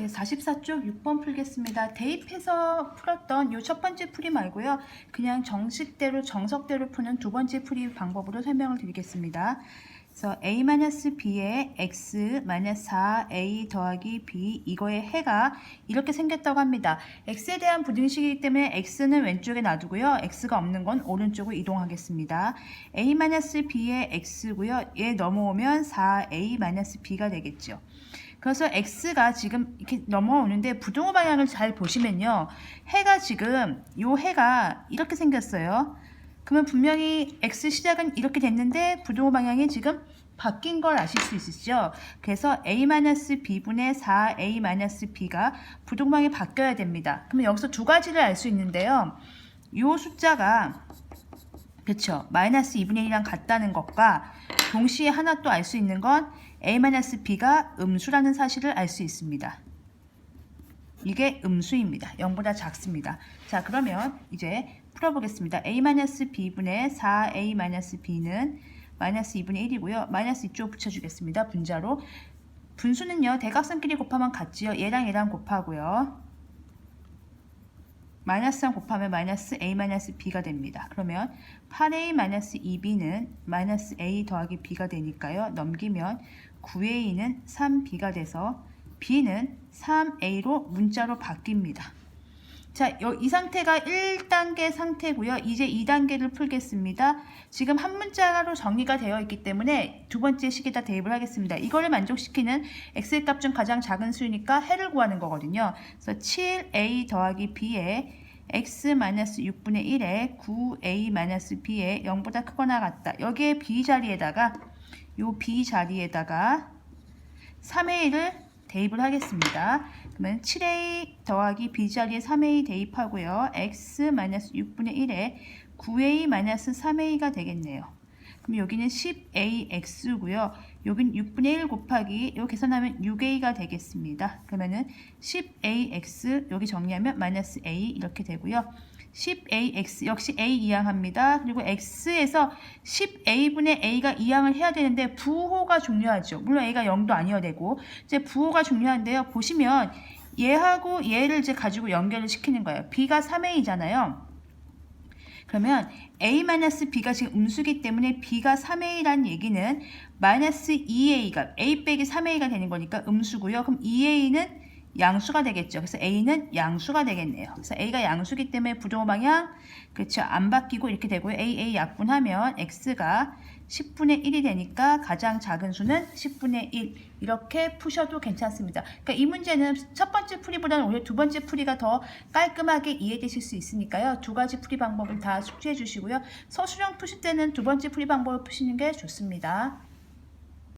네, 44쪽 6번 풀겠습니다. 대입해서 풀었던 이 첫 번째 풀이 말고요. 그냥 정식대로 정석대로 푸는 두 번째 풀이 방법으로 설명을 드리겠습니다. 그래서 a-b에 x-4a 더하기 b 이거의 해가 이렇게 생겼다고 합니다. x에 대한 부등식이기 때문에 x는 왼쪽에 놔두고요. x가 없는 건 오른쪽으로 이동하겠습니다. a-b의 x고요. 얘 넘어오면 4a-b가 되겠죠. 그래서 x가 지금 이렇게 넘어오는데 부등호 방향을 잘 보시면요. 해가 지금 요 해가 이렇게 생겼어요. 그러면 분명히 x 시작은 이렇게 됐는데 부등호 방향이 지금 바뀐 걸 아실 수 있으시죠? 그래서 a-b분의 4a-b가 부등호 방향이 바뀌어야 됩니다. 그러면 여기서 두 가지를 알 수 있는데요. 요 숫자가 그쵸 마이너스 2분의 1이랑 같다는 것과 동시에 하나 또 알 수 있는 건 a-b가 음수라는 사실을 알 수 있습니다. 이게 음수입니다. 0보다 작습니다. 자 그러면 이제 풀어보겠습니다. a-b분의 4a-b는 마이너스 2분의 1이고요. 마이너스 이쪽 붙여주겠습니다. 분자로. 분수는요. 대각선끼리 곱하면 같지요. 얘랑 얘랑 곱하고요. 마이너스 3 곱하면 마이너스 a 마이너스 b가 됩니다. 그러면 8a 마이너스 2b는 마이너스 a 더하기 b가 되니까요. 넘기면 9a는 3b가 돼서 b는 3a로 문자로 바뀝니다. 자, 요- 이 상태가 1단계 상태고요. 이제 2단계를 풀겠습니다. 지금 한 문자로 정리가 되어 있기 때문에 두 번째 식에다 대입을 하겠습니다. 이거를 만족시키는 x의 값중 가장 작은 수니까 해를 구하는 거거든요. 그래서 7a 더하기 b에 x-6분의 1에 9a-b에 0보다 크거나 같다. 여기에 b 자리에다가 요 b 자리에다가 3의 1을 대입을 하겠습니다. 그러면 7a 더하기 b 자리에 3a 대입하고요. x-6분의 1에 9a-3a가 되겠네요. 그럼 여기는 10ax고요. 여기는 6분의 1 곱하기 요 계산하면 6a가 되겠습니다. 그러면은 10ax 여기 정리하면 마이너스 a 이렇게 되고요. 10ax 역시 a 이항합니다. 그리고 x에서 10a분의 a가 이항을 해야 되는데 부호가 중요하죠. 물론 a가 0도 아니어야 되고 이제 부호가 중요한데요. 보시면 얘하고 얘를 이제 가지고 연결을 시키는 거예요. b가 3a잖아요. 그러면 a-b가 지금 음수기 때문에 b가 3a라는 얘기는 마이너스 2a가 a 빼기 3a가 되는 거니까 음수고요. 그럼 2a는 양수가 되겠죠. 그래서 a는 양수가 되겠네요. 그래서 a가 양수기 때문에 부등호 방향 그렇죠. 안 바뀌고 이렇게 되고요. a a 약분하면 x가 10분의 1이 되니까 가장 작은 수는 10분의 1 이렇게 푸셔도 괜찮습니다. 그러니까 이 문제는 첫 번째 풀이보다는 오히려 두 번째 풀이가 더 깔끔하게 이해되실 수 있으니까요. 두 가지 풀이 방법을 다 숙지해 주시고요. 서술형 푸실 때는 두 번째 풀이 방법을 푸시는 게 좋습니다.